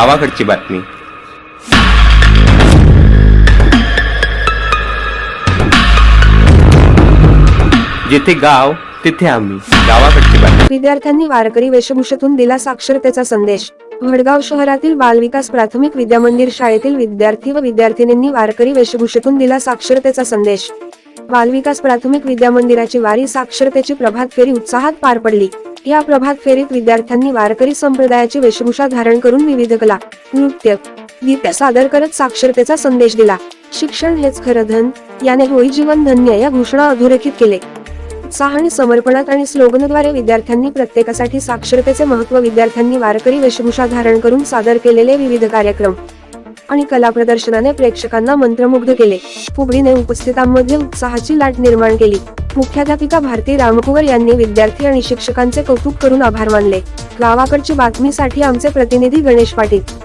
गावाकडची बातमी. जिथे गाव तिथे आम्ही. गावाकडची बातमी. विद्यार्थ्यांनी वारकरी वेशभूषेतून दिला साक्षरतेचा संदेश. वडगाव शहरातील बालविकास प्राथमिक विद्यामंदिर शाळेतील विद्यार्थी व विद्यार्थिनींनी वारकरी वेशभूषेतून दिला साक्षरतेचा संदेश. बालविकास प्राथमिक विद्यामंदिराची वारी साक्षरतेची प्रभात फेरी उत्साहात पार पडली. या प्रभात फेरीत विद्यार्थ्यांनी वारकरी संप्रदायाची वेशभूषा धारण करून विविध कला नृत्य गीत सादर करत साक्षरतेचा संदेश दिला. शिक्षण हेच खरं धन याने होई जीवन धन्य या घोषणा अधोरेखित केले. उत्साह आणि समर्पणात आणि स्लोगनद्वारे विद्यार्थ्यांनी प्रत्येकासाठी साक्षरतेचे महत्त्व विद्यार्थ्यांनी वारकरी वेशभूषा धारण करून सादर केलेले विविध कार्यक्रम आणि कला प्रदर्शनाने प्रेक्षकांना मंत्रमुग्ध केले. फुगडीने उपस्थितांमध्ये उत्साहाची लाट निर्माण केली. मुख्याध्यापिका भारती रामकुवर यांनी विद्यार्थी आणि शिक्षकांचे कौतुक करून आभार मानले. गावाकडची बातमीसाठी आमचे प्रतिनिधी गणेश पाटील.